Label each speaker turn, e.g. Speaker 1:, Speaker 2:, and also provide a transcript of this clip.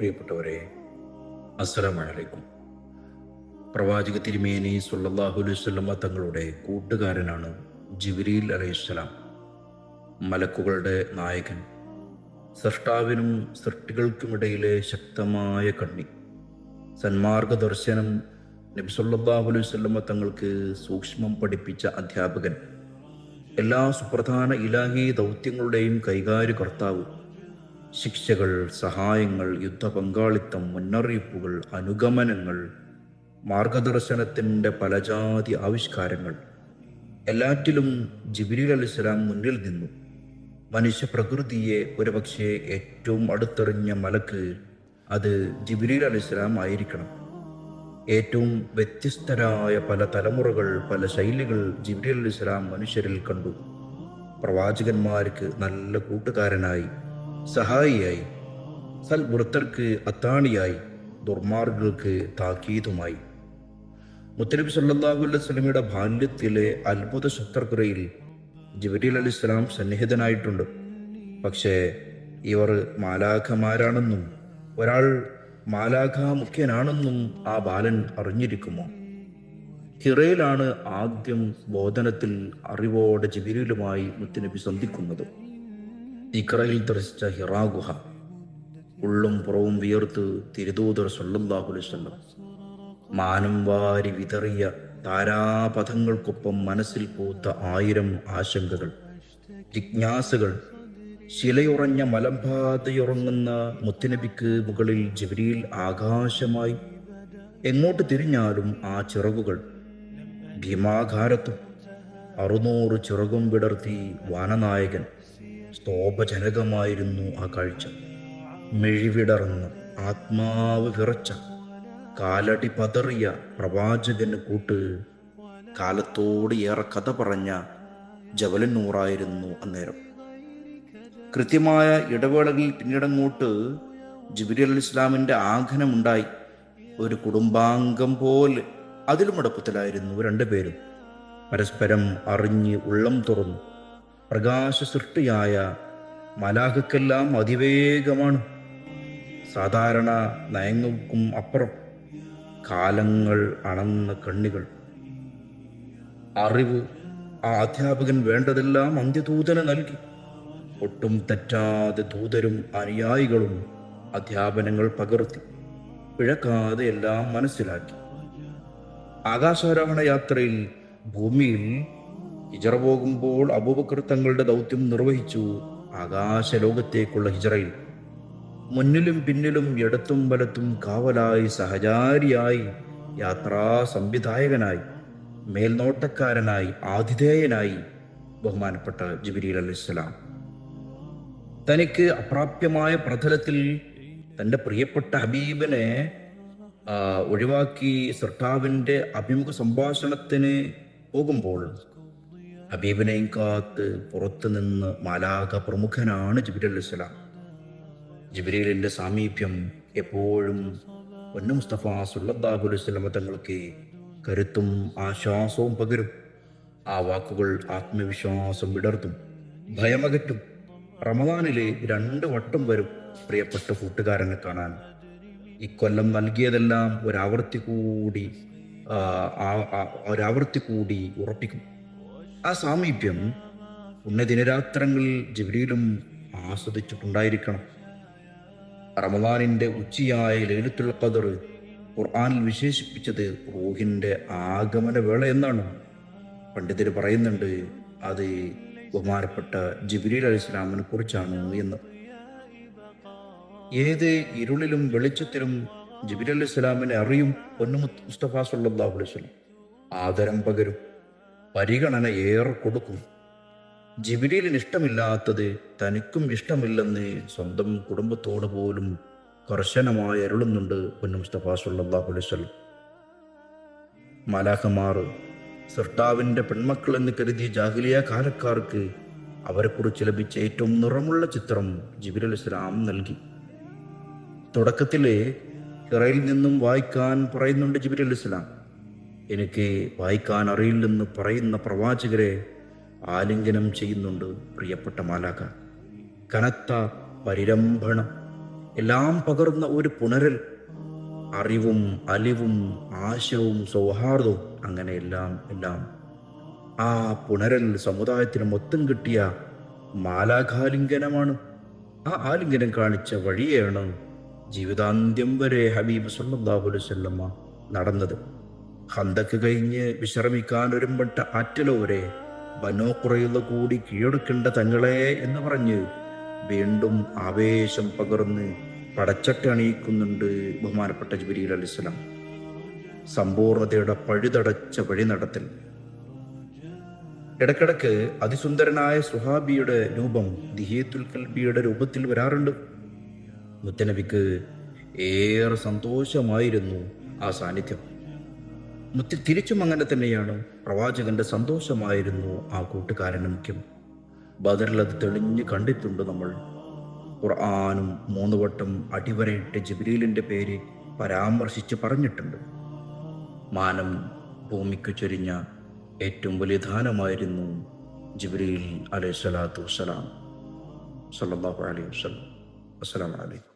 Speaker 1: പ്രിയപ്പെട്ടവരെ അസ്സലാമലൈക്കും. പ്രവാചക തിരുമേനി സുല്ലാഹു തങ്ങളുടെ കൂട്ടുകാരനാണ് ജിബ്രീൽ അലൈഹിസ്സലാം മലക്കുകളുടെ നായകൻ സൃഷ്ടാവിനും സൃഷ്ടികൾക്കുമിടയിലെ ശക്തമായ കണ്ണി. സന്മാർഗ ദർശനം നബിസുല്ലാഹു തങ്ങൾക്ക് സൂക്ഷ്മം പഠിപ്പിച്ച അധ്യാപകൻ. എല്ലാ സുപ്രധാന ഇലാഹി ദൗത്യങ്ങളുടെയും കൈകാര്യകർത്താവ് ശിക്ഷകൾ സഹായങ്ങൾ യുദ്ധ പങ്കാളിത്തം മുന്നറിയിപ്പുകൾ അനുഗമനങ്ങൾ മാർഗദർശനത്തിന്റെ പലജാതി ആവിഷ്കാരങ്ങൾ എല്ലാറ്റിലും ജിബിരിൽ അലിസ്ലാം മുന്നിൽ നിന്നു. മനുഷ്യ പ്രകൃതിയെ ഒരുപക്ഷെ ഏറ്റവും അടുത്തെറിഞ്ഞ മലക്ക് അത് ജിബിരിൽ അലിസ്ലാം ആയിരിക്കണം. ഏറ്റവും വ്യത്യസ്തരായ പല തലമുറകൾ പല ശൈലികൾ ജിബിലി അലി ഇസ്ലാം മനുഷ്യരിൽ കണ്ടു. പ്രവാചകന്മാർക്ക് നല്ല കൂട്ടുകാരനായി. സഹായിയായി. സൽവൃത്തർക്ക് അത്താണിയായി. ദുർമാർഗർക്ക് താക്കീതുമായി. മുത്തനബി സല്ലാഹു അല്ലൈഹി സ്വലമിയുടെ ബാല്യത്തിലെ അത്ഭുത ശത്രുക്കുറയിൽ ജിബ്രീൽ അലി ഇസ്ലാം സന്നിഹിതനായിട്ടുണ്ട്. പക്ഷേ ഇവർ മാലാഖമാരാണെന്നും ഒരാൾ മാലാഖ മുഖ്യനാണെന്നും ആ ബാലൻ അറിഞ്ഞിരിക്കുമോ? ഹിറയിലാണ് ആദ്യം ബോധനത്തിൽ അറിവോടെ ജിബിരിലുമായി മുത്തനബി സന്ധിക്കുന്നത്. ഇക്രയിൽ ദർശിച്ച ഹിറാ ഗുഹ ഉള്ളും പുറവും വിയർത്ത് തിരുതൂതർ സൊല്ലാഹുലിസ്വല്ലം മാനം വാരി വിതറിയ താരാപഥങ്ങൾക്കൊപ്പം മനസ്സിൽ പൂത്ത ആയിരം ആശങ്കകൾ ജിജ്ഞാസകൾ ശിലയുറഞ്ഞ മലമ്പാതയുറങ്ങുന്ന മുത്തിനബിക്ക് മുകളിൽ ജബരിയിൽ ആകാശമായി എങ്ങോട്ട് തിരിഞ്ഞാലും ആ ചിറകുകൾ ഭീമാകാരത്തും അറുന്നൂറ് ചിറകും വിടർത്തി വാനനായകൻ സ്തോഭജനകമായിരുന്നു ആ കാഴ്ച. മെഴിവിടർന്ന് ആത്മാവ് വിറച്ച കാലടി പതറിയ പ്രവാചകന് കൂട്ട് കാലത്തോട് ഏറെ കഥ പറഞ്ഞ ജവലന്നൂറായിരുന്നു അന്നേരം. കൃത്യമായ ഇടവേളകളിൽ പിന്നീടങ്ങോട്ട് ജിബിരി അൽ ഇസ്ലാമിന്റെ ആഘനമുണ്ടായി ഒരു കുടുംബാംഗം പോലെ അതിലും അടുപ്പത്തിലായിരുന്നു രണ്ടുപേരും. പരസ്പരം അറിഞ്ഞ് ഉള്ളം തുറന്നു. പ്രകാശ സൃഷ്ടിയായ മലാഹക്കെല്ലാം അതിവേഗമാണ്. സാധാരണ നയങ്ങൾക്കും അപ്പുറം കാലങ്ങൾ അണന്ന കണ്ണികൾ. അറിവ് ആ അധ്യാപകൻ വേണ്ടതെല്ലാം അന്ത്യദൂതന് നൽകി. ഒട്ടും തെറ്റാതെ ദൂതരും അനുയായികളും അധ്യാപനങ്ങൾ പകർത്തി പിഴക്കാതെ എല്ലാം മനസ്സിലാക്കി. ആകാശാരോഹണ യാത്രയിൽ ഭൂമിയിൽ ഹിജറ പോകുമ്പോൾ അബൂബക്കർ തങ്ങളുടെ ദൗത്യം നിർവഹിച്ചു ആകാശലോകത്തേക്കുള്ള ഹിജറയിൽ. മുന്നിലും പിന്നിലും ഇടത്തും വലത്തും കാവലായി സഹചാരിയായി യാത്രാ സംവിധായകനായി മേൽനോട്ടക്കാരനായി ആതിഥേയനായി ബഹുമാനപ്പെട്ട ജിബിരി അലൈഹിസ്സലാം. തനിക്ക് അപ്രാപ്യമായ പ്രതലത്തിൽ തന്റെ പ്രിയപ്പെട്ട ഹബീബിനെ ഒഴിവാക്കി സർട്ടാവിന്റെ അഭിമുഖ സംഭാഷണത്തിന് പോകുമ്പോൾ ഹബീബിനെയും കാത്ത് പുറത്തു നിന്ന് മാലാക പ്രമുഖനാണ് ജിബിരി ഇസ്ലാം ജിബിരലിന്റെ സാമീപ്യം എപ്പോഴും പൊന്നു മുസ്തഫ സുല്ലാഹുലി സ്വലമ തങ്ങൾക്ക് കരുത്തും ആശ്വാസവും പകരും. ആ വാക്കുകൾ ആത്മവിശ്വാസം വിടർത്തും ഭയമകറ്റും. റമദാനിലെ രണ്ട് വട്ടം വരും പ്രിയപ്പെട്ട കൂട്ടുകാരനെ കാണാൻ. ഇക്കൊല്ലം നൽകിയതെല്ലാം ഒരാവർത്തി കൂടി ഒരാവർത്തി കൂടി ഉറപ്പിക്കും. ആ സാമീപ്യം പുണ്യദിനരാത്രങ്ങളിൽ ജിബിരിയിലും ആസ്വദിച്ചിട്ടുണ്ടായിരിക്കണം. റമദാനിന്റെ ഉച്ചയായ ലളിത്തുൽ ഖദർ ഖുർആാനിൽ വിശേഷിപ്പിച്ചത് റൂഹിന്റെ ആഗമന വേള എന്നാണ്. പണ്ഡിതർ പറയുന്നുണ്ട് അത് ബഹുമാനപ്പെട്ട ജിബിരിൽ അലി ഇസ്ലാമിനെ കുറിച്ചാണ് എന്ന്. ഏത് ഇരുളിലും വെളിച്ചത്തിലും ജിബിരി അലി ഇസ്ലാമിനെ അറിയും പൊന്നു മുസ്തഫ അലൈഹി സ്വലം ആദരം പകരും. പരിഗണന ഏറെ കൊടുക്കും. ജിബിലിന് ഇഷ്ടമില്ലാത്തത് തനിക്കും ഇഷ്ടമില്ലെന്ന് സ്വന്തം കുടുംബത്തോട് പോലും കർശനമായി അരുളുന്നുണ്ട് പൊന്നു മുസ്തഫ സൃഷ്ടാവിന്റെ പെൺമക്കൾ എന്ന് കരുതിയ ജാഹിലിയ കാലക്കാർക്ക് അവരെക്കുറിച്ച് ലഭിച്ച ഏറ്റവും നിറമുള്ള ചിത്രം ജിബിരൽ ഇസ്ലാം നൽകി. തുടക്കത്തിലെ ഹിറയിൽ നിന്നും വായിക്കാൻ പറയുന്നുണ്ട് ജിബിരൽ ഇസ്ലാം എനിക്ക് വായിക്കാൻ അറിയില്ലെന്ന് പറയുന്ന പ്രവാചകരെ ആലിംഗനം ചെയ്യുന്നുണ്ട് പ്രിയപ്പെട്ട മാലാക കനത്ത പരിരംഭണം എല്ലാം പകർന്ന ഒരു പുനരൽ അറിവും അലിവും ആശവും സൗഹാർദ്ദവും അങ്ങനെ എല്ലാം. എല്ലാം ആ പുനരൽ സമുദായത്തിന് മൊത്തം കിട്ടിയ മാലാഖാലിംഗനമാണ്. ആ ആലിംഗനം കാണിച്ച വഴിയാണ് ജീവിതാന്ത്യം വരെ ഹബീബ് സല്ലാഹുലുസല്ലമ്മ നടന്നത്. ഹന്തക്ക് കഴിഞ്ഞ് വിശ്രമിക്കാൻ ഒരുമ്പെട്ട ആറ്റലോരെ ബനോക്കുറയുള്ള കൂടി കീഴടക്കേണ്ട തങ്ങളെ എന്ന് പറഞ്ഞ് വീണ്ടും ആവേശം പകർന്ന് പടച്ചട്ട അണിയിക്കുന്നുണ്ട് ബഹുമാനപ്പെട്ട ജിബിരിൽ അലിസ്ലാം സമ്പൂർണതയുടെ പഴുതടച്ച വഴി നടത്തൽ ഇടക്കിടക്ക് അതിസുന്ദരനായ സുഹാബിയുടെ രൂപം ദിഹിയത്തുൽ കൽബിയുടെ രൂപത്തിൽ വരാറുണ്ട്. മുത്തനബിക്ക് ഏറെ സന്തോഷമായിരുന്നു ആ സാന്നിധ്യം. മുത്തി തിരിച്ചും അങ്ങനെ തന്നെയാണ്. പ്രവാചകന്റെ സന്തോഷമായിരുന്നു ആ കൂട്ടുകാരന് മുഖ്യം. ബദറിൽ അത് തെളിഞ്ഞ് കണ്ടിട്ടുണ്ട് നമ്മൾ. ഖുർആാനും മൂന്ന് വട്ടം അടിവരയിട്ട് ജിബ്രീലിന്റെ പേര് പരാമർശിച്ച് പറഞ്ഞിട്ടുണ്ട്. മാനം ഭൂമിക്ക് ചൊരിഞ്ഞ ഏറ്റവും വലിയ ദാനമായിരുന്നു ജിബ്രീൽ അലൈഹി സ്വലാത്തു വസ്സലാം. സല്ലല്ലാഹു അലൈഹി വസല്ലം. അസ്സലാമു അലൈക്കും.